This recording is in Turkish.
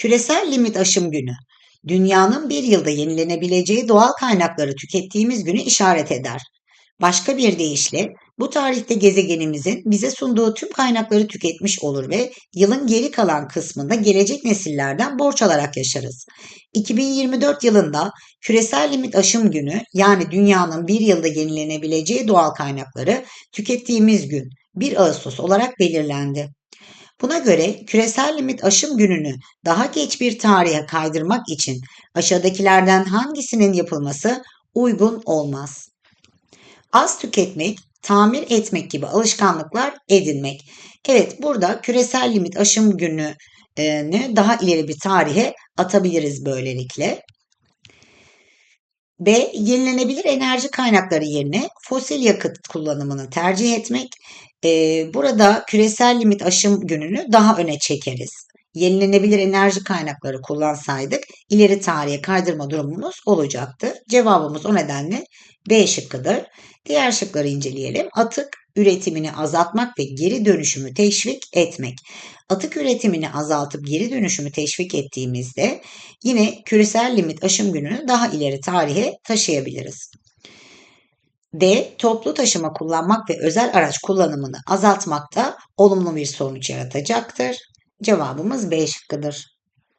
Küresel limit aşım günü, dünyanın bir yılda yenilenebileceği doğal kaynakları tükettiğimiz günü işaret eder. Başka bir deyişle bu tarihte gezegenimizin bize sunduğu tüm kaynakları tüketmiş olur ve yılın geri kalan kısmında gelecek nesillerden borç alarak yaşarız. 2024 yılında küresel limit aşım günü yani dünyanın bir yılda yenilenebileceği doğal kaynakları tükettiğimiz gün 1 Ağustos olarak belirlendi. Buna göre küresel limit aşım gününü daha geç bir tarihe kaydırmak için aşağıdakilerden hangisinin yapılması uygun olmaz? Az tüketmek, tamir etmek gibi alışkanlıklar edinmek. Evet burada küresel limit aşım gününü daha ileri bir tarihe atabiliriz böylelikle. B. Yenilenebilir enerji kaynakları yerine fosil yakıt kullanımını tercih etmek. Ee, burada küresel limit aşım gününü daha öne çekeriz. Yenilenebilir enerji kaynakları kullansaydık ileri tarihe kaydırma durumumuz olacaktı. Cevabımız o nedenle B şıkkıdır. Diğer şıkları inceleyelim. Atık üretimini azaltmak ve geri dönüşümü teşvik etmek. Atık üretimini azaltıp geri dönüşümü teşvik ettiğimizde yine küresel limit aşım gününü daha ileri tarihe taşıyabiliriz. D. Toplu taşıma kullanmak ve özel araç kullanımını azaltmakta olumlu bir sonuç yaratacaktır. Cevabımız B şıkkıdır.